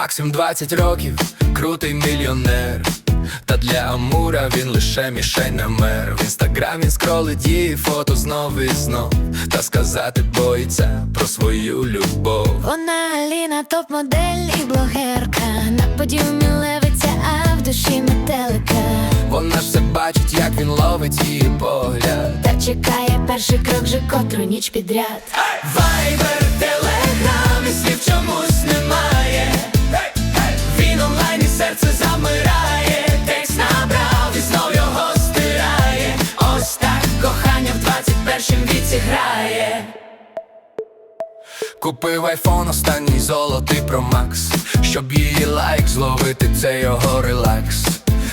Максим 20 років, крутий мільйонер. Та для Амура він лише мішень на мер. В інстаграм він скролить її фото знов і знов. Та сказати боїться про свою любов. Вона Аліна, топ-модель і блогерка. На подіумі левиця, а в душі метелика. Вона ж все бачить, як він ловить її погляд. Та чекає перший крок вже котру ніч підряд. Вайбер, телеграм грає. Купив айфон останній золотий про Макс Щоб її лайк зловити, це його релакс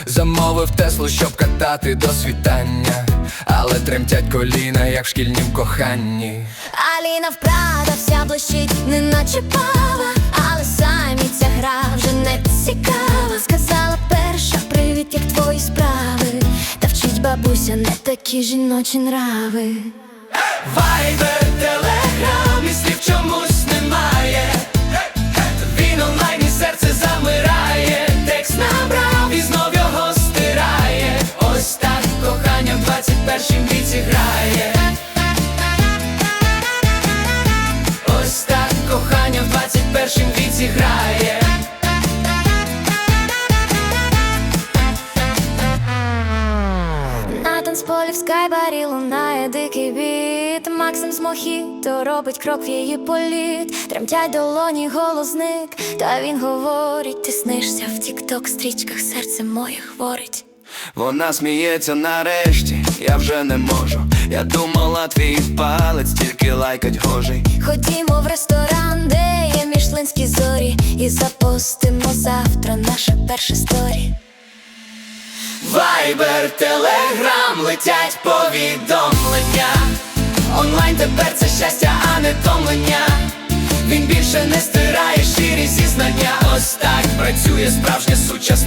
Замовив Теслу, щоб катати до світання Але тремтять коліна, як в шкільнім коханні Аліна вправда вся блищить, неначе пава, але самі ця гра вже не цікава. Сказала перша, привіт, як твої справи. Та вчить бабуся не такі жіночі нрави. Вайбер, телеграм і слів чомусь немає. Він онлайн і серце замирає. Текст набрав і знов його стирає. Ось так кохання в 21 віці грає. Ось так кохання в 21 віці грає. На танцполі в скайбарі лунає дикий біт Максим з мохіто робить крок в її політ. Тремтять долоні, голос зник Та він говорить, ти снишся в тік-ток стрічках серце моє хворить Вона сміється нарешті, я вже не можу. Я думала, твій палець тільки лайкать гожий. Ходімо в ресторан, де є мішлинські зорі І запостимо завтра наше перше сторі. Вайбер, телеграм, летять повідомлення. Онлайн тепер це щастя, а не томлення. Він більше не стирає щирі зізнання. Ось так працює справжня сучасне кохання.